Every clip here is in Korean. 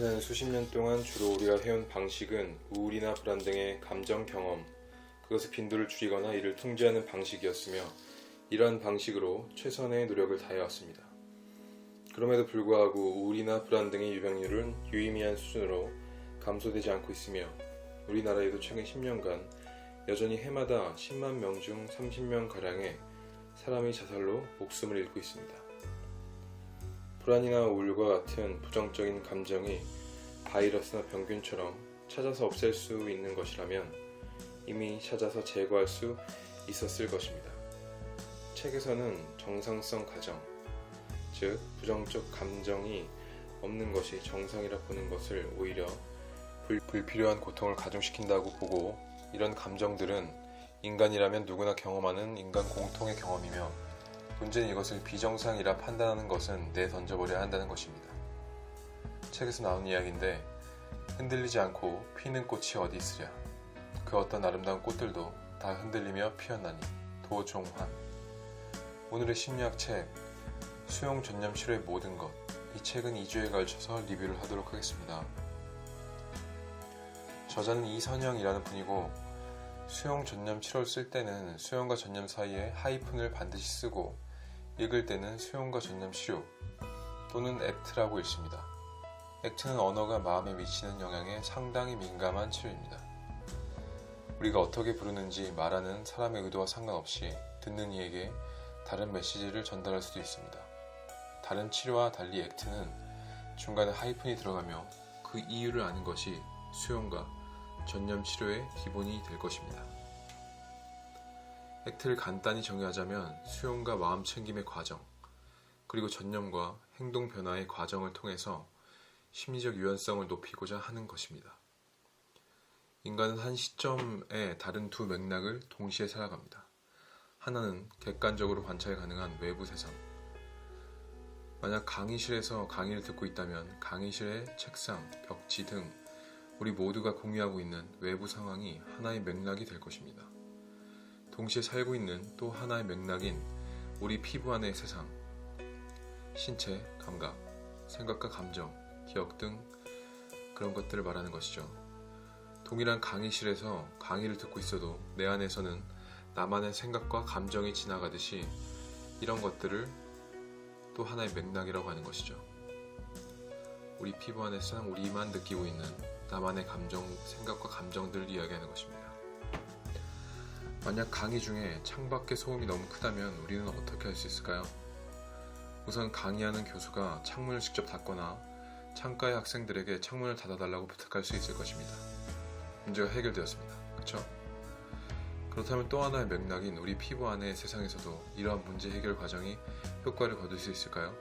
수십 년 동안 주로 우리가 해온 방식은 우울이나 불안 등의 감정 경험, 그것의 빈도를 줄이거나 이를 통제하는 방식이었으며 이러한 방식으로 최선의 노력을 다해왔습니다. 그럼에도 불구하고 우울이나 불안 등의 유병률은 유의미한 수준으로 감소되지 않고 있으며 우리나라에도 최근 10년간 여전히 해마다 10만 명 중 30명 가량의 사람이 자살로 목숨을 잃고 있습니다. 불안이나 우울과 같은 부정적인 감정이 바이러스나 병균처럼 찾아서 없앨 수 있는 것이라면 이미 찾아서 제거할 수 있었을 것입니다. 책에서는 정상성 가정, 즉 부정적 감정이 없는 것이 정상이라 보는 것을 오히려 불, 불필요한 고통을 가중시킨다고 보고 이런 감정들은 인간이라면 누구나 경험하는 인간 공통의 경험이며 문제는 이것을 비정상이라 판단하는 것은 내던져버려야 한다는 것입니다. 책에서 나온 이야기인데 흔들리지 않고 피는 꽃이 어디 있으랴 그 어떤 아름다운 꽃들도 다 흔들리며 피었나니 도종환 오늘의 심리학 책 수용 전념 치료의 모든 것 이 책은 2주에 걸쳐서 리뷰를 하도록 하겠습니다. 저자는 이선영이라는 분이고 수용 전념 치료를 쓸 때는 수용과 전념 사이에 하이픈을 반드시 쓰고 읽을 때는 수용과 전념 치료 또는 액트라고 읽습니다. 액트는 언어가 마음에 미치는 영향에 상당히 민감한 치료입니다. 우리가 어떻게 부르는지 말하는 사람의 의도와 상관없이 듣는 이에게 다른 메시지를 전달할 수도 있습니다. 다른 치료와 달리 액트는 중간에 하이픈이 들어가며 그 이유를 아는 것이 수용과 전념 치료의 기본이 될 것입니다. 액트를 간단히 정의하자면 수용과 마음 챙김의 과정, 그리고 전념과 행동 변화의 과정을 통해서 심리적 유연성을 높이고자 하는 것입니다. 인간은 한 시점에 다른 두 맥락을 동시에 살아갑니다. 하나는 객관적으로 관찰 가능한 외부 세상. 만약 강의실에서 강의를 듣고 있다면 강의실의 책상, 벽지 등 우리 모두가 공유하고 있는 외부 상황이 하나의 맥락이 될 것입니다. 동시에 살고 있는 또 하나의 맥락인 우리 피부 안의 세상, 신체, 감각, 생각과 감정, 기억 등 그런 것들을 말하는 것이죠. 동일한 강의실에서 강의를 듣고 있어도 내 안에서는 나만의 생각과 감정이 지나가듯이 이런 것들을 또 하나의 맥락이라고 하는 것이죠. 우리 피부 세상 우리만 느끼고 있는 나만의 감정, 생각과 감정들을 이야기하는 것입니다. 만약 강의 중에 창밖의 소음이 너무 크다면 우리는 어떻게 할 수 있을까요? 우선 강의하는 교수가 창문을 직접 닫거나 창가의 학생들에게 창문을 닫아달라고 부탁할 수 있을 것입니다. 문제가 해결되었습니다. 그렇죠? 그렇다면 또 하나의 맥락인 우리 피부 안의 세상에서도 이러한 문제 해결 과정이 효과를 거둘 수 있을까요?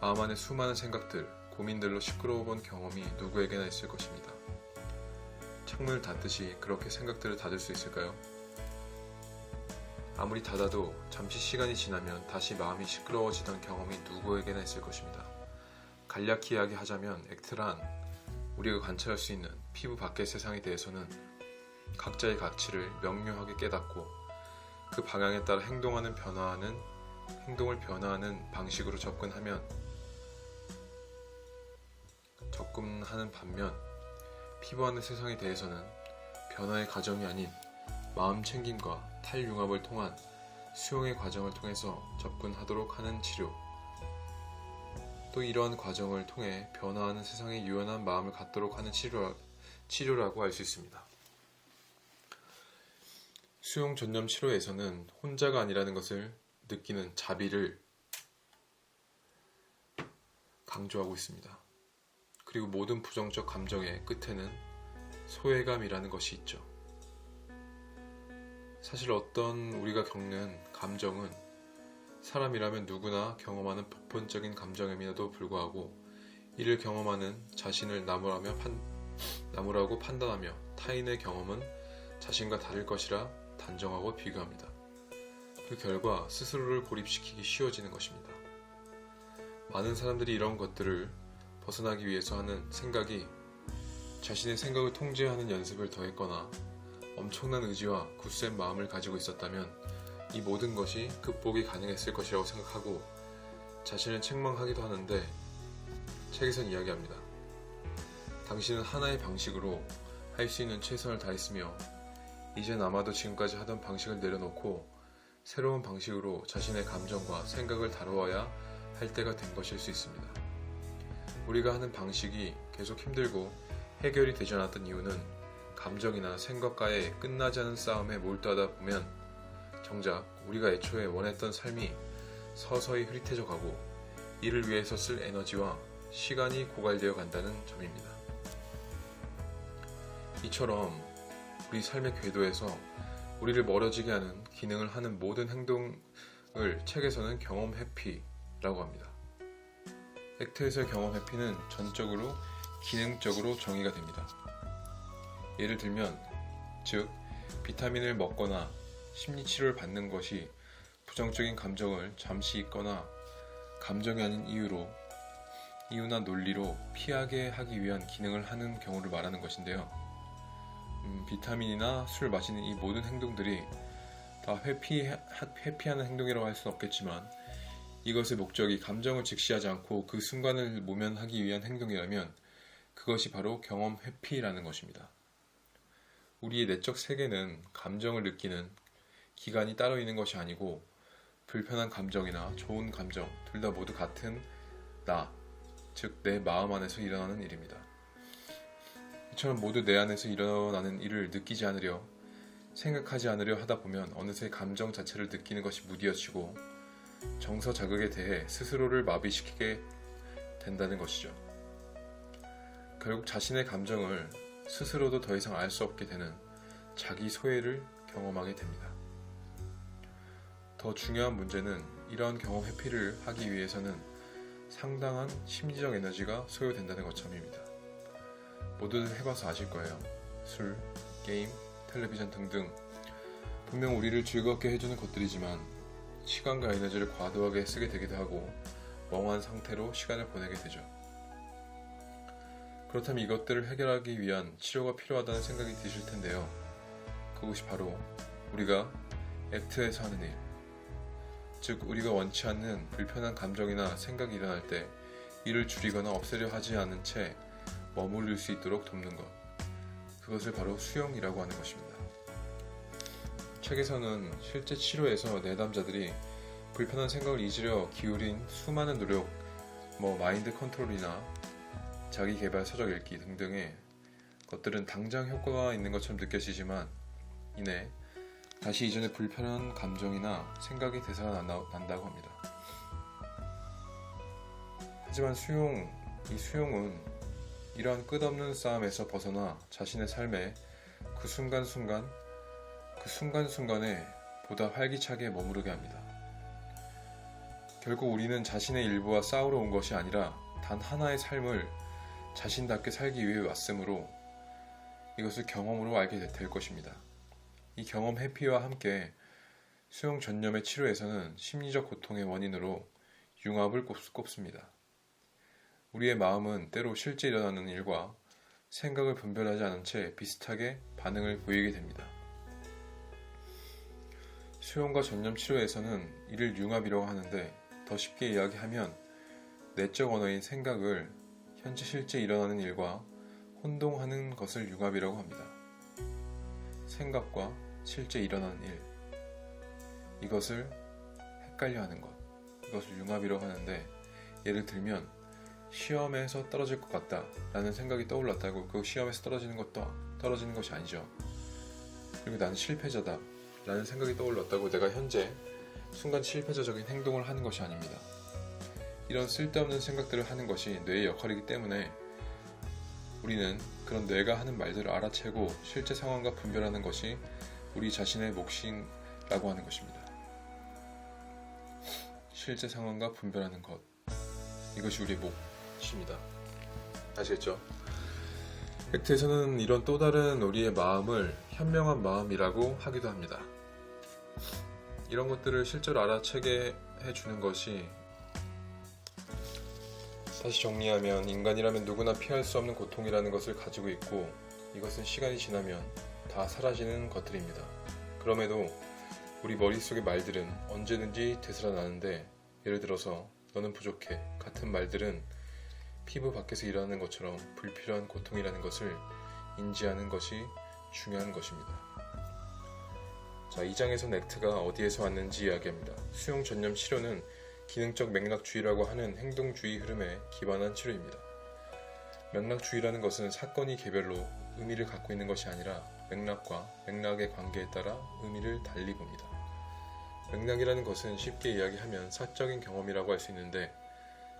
마음 안의 수많은 생각들, 고민들로 시끄러워 본 경험이 누구에게나 있을 것입니다. 창문을 닫듯이 그렇게 생각들을 닫을 수 있을까요? 아무리 닫아도 잠시 시간이 지나면 다시 마음이 시끄러워지던 경험이 누구에게나 있을 것입니다. 간략히 이야기하자면 액트란 우리가 관찰할 수 있는 피부 밖의 세상에 대해서는 각자의 가치를 명료하게 깨닫고 그 방향에 따라 행동하는 변화하는 행동을 변화하는 방식으로 접근하면 접근하는 반면 피부 안의 세상에 대해서는 변화의 과정이 아닌 마음 챙김과 탈융합을 통한 수용의 과정을 통해서 접근하도록 하는 치료 또 이러한 과정을 통해 변화하는 세상에 유연한 마음을 갖도록 하는 치료, 치료라고 할 수 있습니다. 수용 전념 치료에서는 혼자가 아니라는 것을 느끼는 자비를 강조하고 있습니다. 그리고 모든 부정적 감정의 끝에는 소외감이라는 것이 있죠. 사실 어떤 우리가 겪는 감정은 사람이라면 누구나 경험하는 보편적인 감정임에도 불구하고 이를 경험하는 자신을 나무라며 판, 나무라고 판단하며 타인의 경험은 자신과 다를 것이라 단정하고 비교합니다. 그 결과 스스로를 고립시키기 쉬워지는 것입니다. 많은 사람들이 이런 것들을 벗어나기 위해서 하는 생각이 자신의 생각을 통제하는 연습을 더했거나 엄청난 의지와 굳센 마음을 가지고 있었다면 이 모든 것이 극복이 가능했을 것이라고 생각하고 자신을 책망하기도 하는데 책에선 이야기합니다. 당신은 하나의 방식으로 할 수 있는 최선을 다했으며 이젠 아마도 지금까지 하던 방식을 내려놓고 새로운 방식으로 자신의 감정과 생각을 다루어야 할 때가 된 것일 수 있습니다. 우리가 하는 방식이 계속 힘들고 해결이 되지 않았던 이유는 감정이나 생각과의 끝나지 않은 싸움에 몰두하다 보면 정작 우리가 애초에 원했던 삶이 서서히 흐릿해져 가고 이를 위해서 쓸 에너지와 시간이 고갈되어 간다는 점입니다. 이처럼 우리 삶의 궤도에서 우리를 멀어지게 하는 기능을 하는 모든 행동을 책에서는 경험 회피라고 합니다. 액트에서의 경험 회피는 전적으로 기능적으로 정의가 됩니다. 예를 들면, 즉, 비타민을 먹거나 심리 치료를 받는 것이 부정적인 감정을 잠시 잊거나 감정이 아닌 이유로 이유나 논리로 피하게 하기 위한 기능을 하는 경우를 말하는 것인데요. 음, 비타민이나 술 마시는 이 모든 행동들이 다 회피, 회피하는 행동이라고 할 수는 없겠지만 이것의 목적이 감정을 직시하지 않고 그 순간을 모면하기 위한 행동이라면 그것이 바로 경험 회피라는 것입니다. 우리의 내적 세계는 감정을 느끼는 기간이 따로 있는 것이 아니고 불편한 감정이나 좋은 감정 둘 다 모두 같은 나, 즉 내 마음 안에서 일어나는 일입니다. 이처럼 모두 내 안에서 일어나는 일을 느끼지 않으려 생각하지 않으려 하다 보면 어느새 감정 자체를 느끼는 것이 무디어지고 정서 자극에 대해 스스로를 마비시키게 된다는 것이죠. 결국 자신의 감정을 스스로도 더 이상 알 수 없게 되는 자기 소외를 경험하게 됩니다. 더 중요한 문제는 이러한 경험 회피를 하기 위해서는 상당한 심리적 에너지가 소요된다는 것 점입니다. 모두들 해봐서 아실 거예요. 술, 게임, 텔레비전 등등 분명 우리를 즐겁게 해주는 것들이지만 시간과 에너지를 과도하게 쓰게 되기도 하고 멍한 상태로 시간을 보내게 되죠. 그렇다면 이것들을 해결하기 위한 치료가 필요하다는 생각이 드실 텐데요. 그것이 바로 우리가 액트에서 하는 일, 즉 우리가 원치 않는 불편한 감정이나 생각이 일어날 때 이를 줄이거나 없애려 하지 않은 채 머무를 수 있도록 돕는 것. 그것을 바로 수용이라고 하는 것입니다. 책에서는 실제 치료에서 내담자들이 불편한 생각을 잊으려 기울인 수많은 노력, 뭐 마인드 컨트롤이나 자기 개발 서적 읽기 등등의 것들은 당장 효과가 있는 것처럼 느껴지지만 이내 다시 이전의 불편한 감정이나 생각이 되살아난다고 합니다. 하지만 수용, 이 수용은 이러한 끝없는 싸움에서 벗어나 자신의 삶에 그 순간순간, 그 순간순간에 보다 활기차게 머무르게 합니다. 결국 우리는 자신의 일부와 싸우러 온 것이 아니라 단 하나의 삶을 자신답게 살기 위해 왔으므로 이것을 경험으로 알게 될 것입니다. 이 경험 해피와 함께 수용 전념의 치료에서는 심리적 고통의 원인으로 융합을 꼽습니다. 우리의 마음은 때로 실제 일어나는 일과 생각을 분별하지 않은 채 비슷하게 반응을 보이게 됩니다. 수용과 전념 치료에서는 이를 융합이라고 하는데 더 쉽게 이야기하면 내적 언어인 생각을 현재 실제 일어나는 일과 혼동하는 것을 융합이라고 합니다. 생각과 실제 일어나는 일, 이것을 헷갈려 하는 것, 이것을 융합이라고 하는데 예를 들면 시험에서 떨어질 것 같다 라는 생각이 떠올랐다고 그 시험에서 떨어지는 것도 떨어지는 것이 아니죠. 그리고 나는 실패자다 라는 생각이 떠올랐다고 내가 현재 순간 실패자적인 행동을 하는 것이 아닙니다. 이런 쓸데없는 생각들을 하는 것이 뇌의 역할이기 때문에 우리는 그런 뇌가 하는 말들을 알아채고 실제 상황과 분별하는 것이 우리 자신의 몫이라고 하는 것입니다. 실제 상황과 분별하는 것. 이것이 우리의 몫입니다. 아시겠죠? 팩트에서는 이런 또 다른 우리의 마음을 현명한 마음이라고 하기도 합니다. 이런 것들을 실제로 알아채게 해주는 것이 다시 정리하면 인간이라면 누구나 피할 수 없는 고통이라는 것을 가지고 있고 이것은 시간이 지나면 다 사라지는 것들입니다. 그럼에도 우리 머릿속의 말들은 언제든지 되살아나는데 예를 들어서 너는 부족해 같은 말들은 피부 밖에서 일어나는 것처럼 불필요한 고통이라는 것을 인지하는 것이 중요한 것입니다. 자, 이 장에서는 액트가 어디에서 왔는지 이야기합니다. 수용 전념 치료는 기능적 맥락주의라고 하는 행동주의 흐름에 기반한 치료입니다. 맥락주의라는 것은 사건이 개별로 의미를 갖고 있는 것이 아니라 맥락과 맥락의 관계에 따라 의미를 달리 봅니다. 맥락이라는 것은 쉽게 이야기하면 사적인 경험이라고 할 수 있는데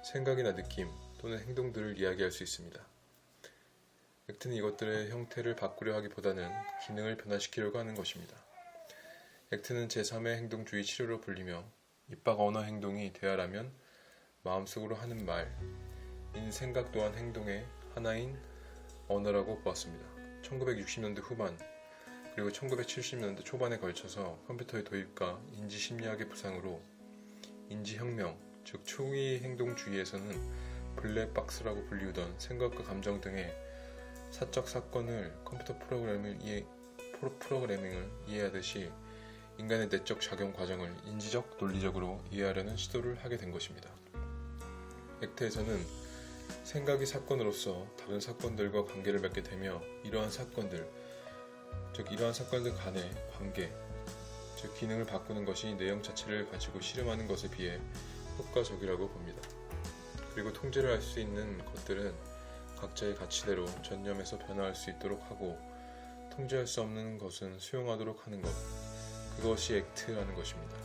생각이나 느낌 또는 행동들을 이야기할 수 있습니다. 액트는 이것들의 형태를 바꾸려 하기보다는 기능을 변화시키려고 하는 것입니다. 액트는 제3의 행동주의 치료로 불리며 입학 언어 행동이 대화라면 마음속으로 하는 말, 인 생각 또한 행동의 하나인 언어라고 보았습니다. 1960년대 후반 그리고 1970년대 초반에 걸쳐서 컴퓨터의 도입과 인지 심리학의 부상으로 인지혁명, 즉 초기 행동주의에서는 블랙박스라고 불리우던 생각과 감정 등의 사적 사건을 컴퓨터 프로그램을 이해, 프로, 프로그래밍을 이해하듯이 인간의 내적 작용 과정을 인지적 논리적으로 이해하려는 시도를 하게 된 것입니다. 액트에서는 생각이 사건으로서 다른 사건들과 관계를 맺게 되며 이러한 사건들, 즉 이러한 사건들 간의 관계, 즉 기능을 바꾸는 것이 내용 자체를 가지고 실험하는 것에 비해 효과적이라고 봅니다. 그리고 통제를 할 수 있는 것들은 각자의 가치대로 전념해서 변화할 수 있도록 하고 통제할 수 없는 것은 수용하도록 하는 것. 그것이 액트라는 것입니다.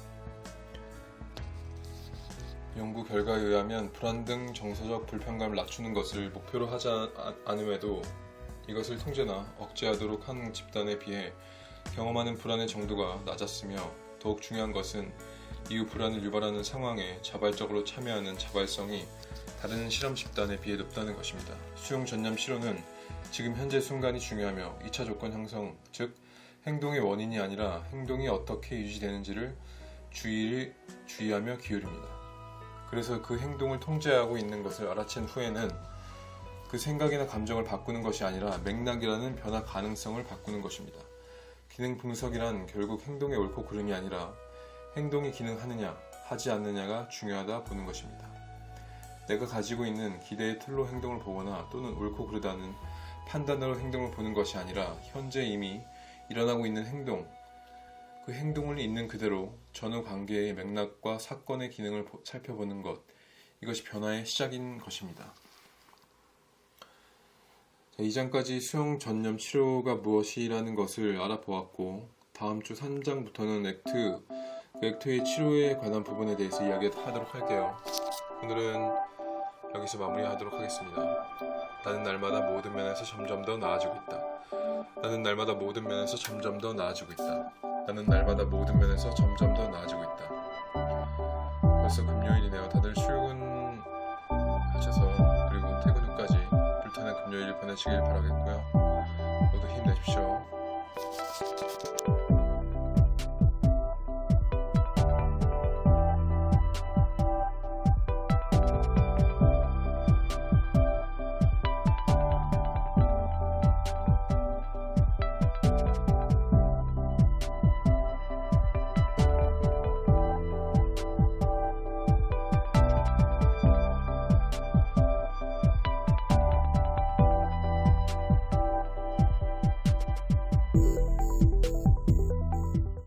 연구 결과에 의하면 불안 등 정서적 불편감을 낮추는 것을 목표로 하지 않음에도 이것을 통제나 억제하도록 하는 집단에 비해 경험하는 불안의 정도가 낮았으며 더욱 중요한 것은 이후 불안을 유발하는 상황에 자발적으로 참여하는 자발성이 다른 실험 집단에 비해 높다는 것입니다. 수용 전념 치료는 지금 현재 순간이 중요하며 2차 조건 형성, 즉 행동의 원인이 아니라 행동이 어떻게 유지되는지를 주의, 주의하며 기울입니다. 그래서 그 행동을 통제하고 있는 것을 알아챈 후에는 그 생각이나 감정을 바꾸는 것이 아니라 맥락이라는 변화 가능성을 바꾸는 것입니다. 기능 분석이란 결국 행동의 옳고 그름이 아니라 행동이 기능하느냐, 하지 않느냐가 중요하다 보는 것입니다. 내가 가지고 있는 기대의 틀로 행동을 보거나 또는 옳고 그르다는 판단으로 행동을 보는 것이 아니라 현재 이미 일어나고 있는 행동, 그 행동을 있는 그대로 전후 관계의 맥락과 사건의 기능을 살펴보는 것, 이것이 변화의 시작인 것입니다. 자, 이장까지 수용 전념 치료가 무엇이라는 것을 알아보았고, 다음 주 3장부터는 액트, 그 액트의 치료에 관한 부분에 대해서 이야기하도록 할게요. 오늘은 여기서 마무리하도록 하겠습니다. 나는 날마다 모든 면에서 점점 더 나아지고 있다. 나는 날마다 모든 면에서 점점 더 나아지고 있다. 나는 날마다 모든 면에서 점점 더 나아지고 있다. 벌써 금요일이네요. 다들 출근하셔서 그리고 퇴근 후까지 불타는 금요일 보내시길 바라겠고요. 모두 힘내십시오.